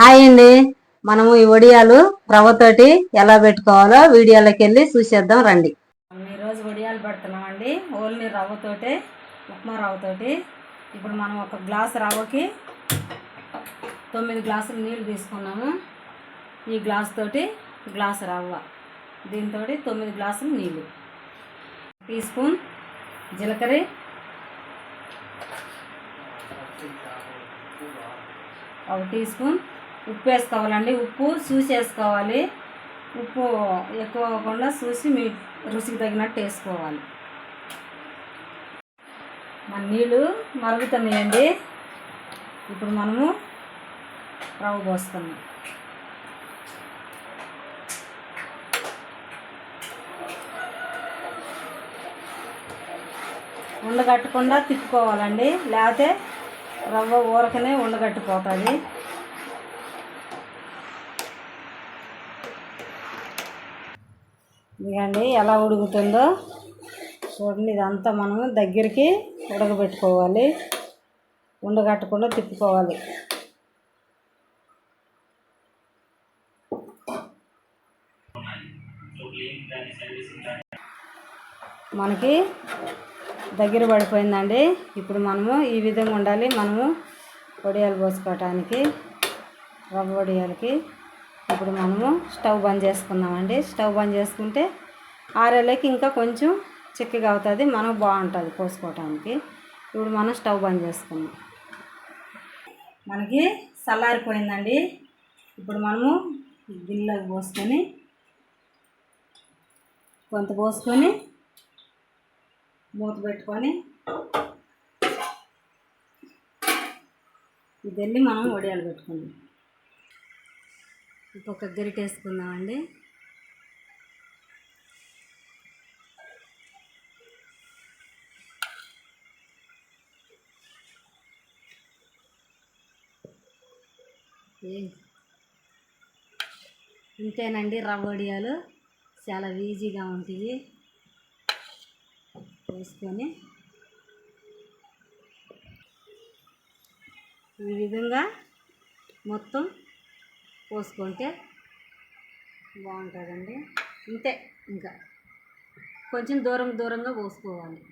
Hi అండి. మనము ఈ వడియాలు రవ్వతోటి ఎలా పెట్టుకోవాలో వీడియోలోకి వెళ్ళి చూసేద్దాం రండి. ఈరోజు వడియాలు పెడుతున్నామండి. ఓన్లీ రవ్వతోటి ఉప్మా రవ్వతోటి ఇప్పుడు మనం ఒక గ్లాస్ రవ్వకి తొమ్మిది గ్లాసులు నీళ్ళు తీసుకున్నాము. ఈ గ్లాస్ తోటి గ్లాసు రవ్వ దీంతో తొమ్మిది గ్లాసులు నీళ్ళు టీ స్పూన్ జీలకర్ర ఒక టీ స్పూన్ ఉప్పు వేసుకోవాలండి ఉప్పు చూసి వేసుకోవాలి ఉప్పు ఎక్కువ అవ్వకుండా చూసి మీ రుచికి తగినట్టు వేసుకోవాలి. మన నీళ్ళు మరుగుతున్నాయండి. ఇప్పుడు మనము రవ్వ పోస్తున్నాం ఉండగట్టకుండా తిప్పుకోవాలండి. లేకపోతే రవ్వ ఊరకనే ఉండగట్టిపోతుంది. ఇదిగండి ఎలా ఉడుకుతుందో చూడండి ఇదంతా మనం దగ్గరికి ఉడకబెట్టుకోవాలి. ఉండగట్టకుండా తిప్పుకోవాలి. మనకి దగ్గర పడిపోయిందండి. ఇప్పుడు మనము ఈ విధంగా ఉండాలి. మనము వడియాలు పోసుకోవటానికి రవ్వ వడియాలకి. ఇప్పుడు మనము స్టవ్ బంద్ చేసుకుందామండి. స్టవ్ బంద్ చేసుకుంటే ఆరేళ్ళకి ఇంకా కొంచెం చిక్కగా అవుతుంది. మనకు బాగుంటుంది పోసుకోవటానికి ఇప్పుడు మనం స్టవ్ బంద్ చేసుకుందాం. మనకి చల్లారిపోయిందండి. ఇప్పుడు మనము గిన్నెలోకి పోసుకొని కొంత పోసుకొని మూత పెట్టుకొని ఇది వెళ్ళి మనం వడియాలు పెట్టుకుందాం. ఇంకొక గరిట వేసుకుందామండి. ఇంతేనండి రవ్వ వడియాలు. చాలా ఈజీగా ఉంటాయి. వేసుకొని. ఈ విధంగా మొత్తం పోసుకుంటే బాగుంటుందండి. ఇంతే ఇంకా. కొంచెం దూరం దూరంగా పోసుకోవాలి.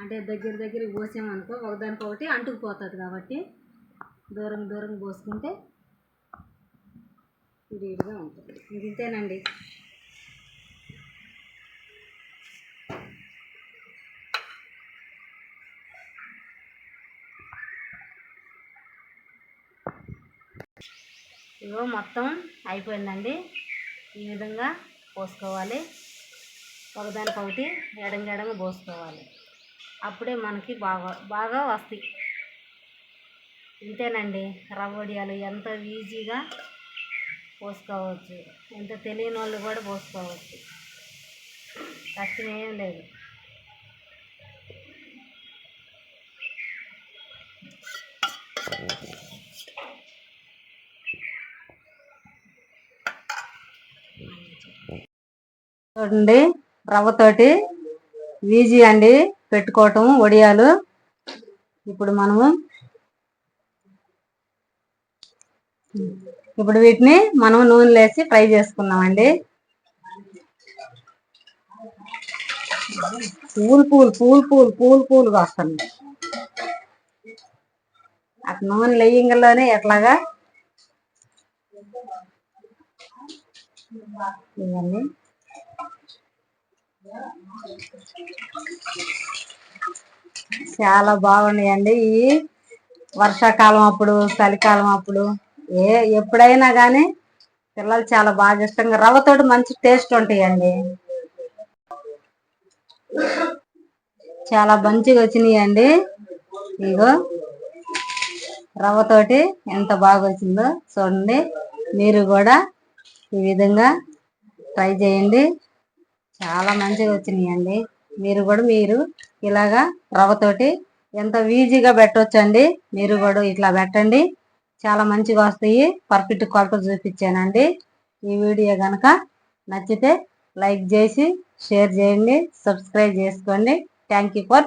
అంటే దగ్గర దగ్గర పోసామనుకో ఒకదానికొకటి అంటుకుపోతుంది కాబట్టి దూరం దూరం పోసుకుంటే విడిగా ఉంటుంది. ఇంతేనండి. ఇగో మొత్తం అయిపోయిందండి. ఈ విధంగా పోసుకోవాలి. ఒకదానికొకటి ఎడంగెడంగా పోసుకోవాలి. అప్పుడే మనకి బాగా బాగా వస్తాయి. ఇంతేనండి. రవ్వ వడియాలు ఎంత ఈజీగా పోసుకోవచ్చు. ఎంత తెలియని వాళ్ళు కూడా పోసుకోవచ్చు. కష్టమేం లేదు. చూడండి రవ్వతోటి వీజీ అండి పెట్టుకోవటం వడియాలు. ఇప్పుడు మనము ఇప్పుడు వీటిని మనం నూనెలో వేసి ఫ్రై చేసుకుందామండి. పూలు పూలు పూలు పూలు పూలు పూలుగా వస్తుంది అటు నూనె లేయంగానే ఎట్లాగా ఇవన్నీ చాలా బాగున్నాయండి ఈ వర్షాకాలం అప్పుడు చలికాలం అప్పుడు. ఏ ఎప్పుడైనా కానీ పిల్లలు చాలా బాగా ఇష్టంగా రవ్వతోటి మంచి టేస్ట్ ఉంటాయండి. చాలా మంచిగా వచ్చినాయండి. ఇగో రవ్వతోటి ఎంత బాగా వచ్చిందో చూడండి. మీరు కూడా ఈ విధంగా ట్రై చేయండి. చాలా మంచిగా వచ్చినాయండి. మీరు కూడా మీరు ఇలాగా రవ్వతోటి ఎంత ఈజీగా పెట్టవచ్చండి మీరు కూడా ఇట్లా పెట్టండి. చాలా మంచిగా వస్తాయి. పర్ఫెక్ట్ కొలత చూపించానండి. ఈ వీడియో కనుక నచ్చితే లైక్ చేసి షేర్ చేయండి సబ్స్క్రైబ్ చేసుకోండి. Thank you for